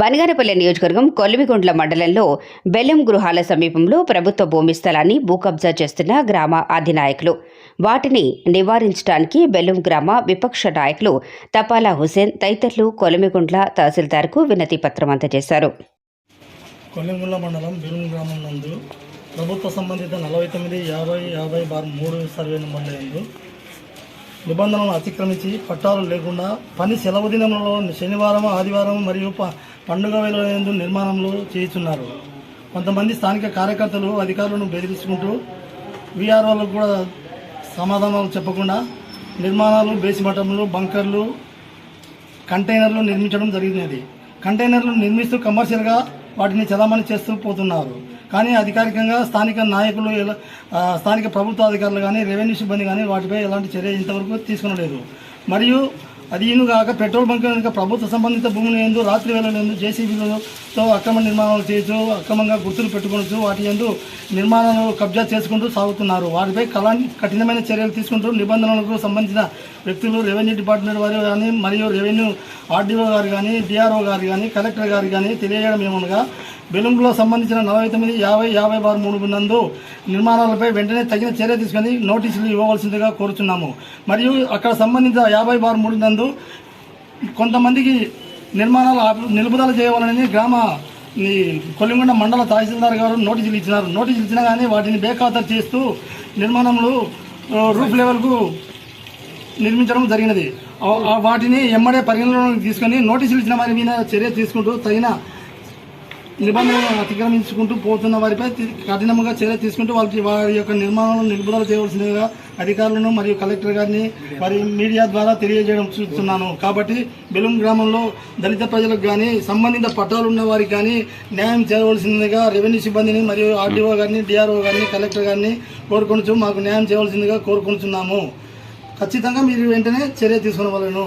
బనగానపల్లి నియోజకవర్గం కొలిమిగుండ్ల మండలంలో బెల్లం గృహాల సమీపంలో ప్రభుత్వ భూమి స్థలాన్ని భూ కబ్జా చేస్తున్న గ్రామ అధినాయకులు. వాటిని నివారించడానికి బెల్లం గ్రామ విపక్ష నాయకులు తపాలా హుసేన్ తదితరులు కొలిమిగుండ్ల తహసీల్దార్కు వినతి పత్రం అందజేశారు. కొలిమిగుండ్ల మండలం బెల్లం గ్రామం నందు ప్రభుత్వ సంబంధిత నలభై తొమ్మిది యాభై యాభై బార్ మూడు సర్వే నెంబర్లందు నిబంధనలను అతిక్రమించి పట్టాలు లేకుండా పని సెలవు దినంలో శనివారం ఆదివారం మరియు పండుగ వేల నిర్మాణంలో చేయుచున్నారు కొంతమంది స్థానిక కార్యకర్తలు అధికారులను బెదిరించుకుంటూ వీఆర్ఓలకు కూడా సమాధానాలు చెప్పకుండా నిర్మాణాలు బేసిమఠంలో బంకర్లు కంటైనర్లు నిర్మించడం జరిగినది. కంటైనర్లు నిర్మిస్తూ కమర్షియల్గా వాటిని చలామణి చేస్తూ పోతున్నారు. కానీ అధికారికంగా స్థానిక నాయకులు స్థానిక ప్రభుత్వ అధికారులు కానీ రెవెన్యూ సిబ్బంది కానీ వాటిపై ఎలాంటి చర్య ఇంతవరకు తీసుకునలేదు. మరియు అది కాక పెట్రోల్ బంక్ కనుక ప్రభుత్వ సంబంధిత భూములు ఎందు రాత్రి వేళల జేసీబీలతో అక్రమ నిర్మాణాలు చేయొచ్చు అక్రమంగా గుర్తులు పెట్టుకుంటూ వాటి ఎందు నిర్మాణాలు కబ్జా చేసుకుంటూ సాగుతున్నారు. వాటిపై కలాంటి కఠినమైన చర్యలు తీసుకుంటూ నిబంధనలకు సంబంధించిన వ్యక్తులు రెవెన్యూ డిపార్ట్మెంట్ వారు కానీ మరియు రెవెన్యూ ఆర్డీఓ గారు కానీ డిఆర్ఓ గారు కానీ కలెక్టర్ గారు కానీ తెలియజేయడం ఏమనగా బెలూంలో సంబంధించిన నలభై తొమ్మిది యాభై యాభై ఆరు మూడు నందు నిర్మాణాలపై వెంటనే తగిన చర్య తీసుకొని నోటీసులు ఇవ్వవలసిందిగా కోరుచున్నాము. మరియు అక్కడ సంబంధించిన యాభై ఆరు మూడు నందు కొంతమందికి నిర్మాణాలు నిలుపుదల చేయవాలని గ్రామ కొల్లిగొండ మండల తహసీల్దార్ గారు నోటీసులు ఇచ్చినారు. నోటీసులు ఇచ్చినా కానీ వాటిని బేఖాతరు చేస్తూ నిర్మాణంలో రూఫ్ లెవెల్కు నిర్మించడం జరిగినది. వాటిని ఎమ్మడే పరిగణలోకి తీసుకొని నోటీసులు ఇచ్చిన వారి మీద చర్య తీసుకుంటూ తగిన నిబంధనలను అతిక్రమించుకుంటూ పోతున్న వారిపై కఠినంగా చర్య తీసుకుంటూ వాళ్ళకి వారి యొక్క నిర్మాణాలను నిలుపుదల చేయవలసిందిగా అధికారులను మరియు కలెక్టర్ గారిని వారి మీడియా ద్వారా తెలియజేయడం చూస్తున్నాను. కాబట్టి బెలూం గ్రామంలో దళిత ప్రజలకు కానీ సంబంధిత పట్టాలు ఉన్న వారికి కానీ న్యాయం చేయవలసిందిగా రెవెన్యూ సిబ్బందిని మరియు ఆర్డీఓ గారిని డిఆర్ఓ గారిని కలెక్టర్ గారిని కోరుకొనుచు మాకు న్యాయం చేయవలసిందిగా కోరుకుంటున్నాము ఖచ్చితంగా మీరు వెంటనే చర్య తీసుకునవలను.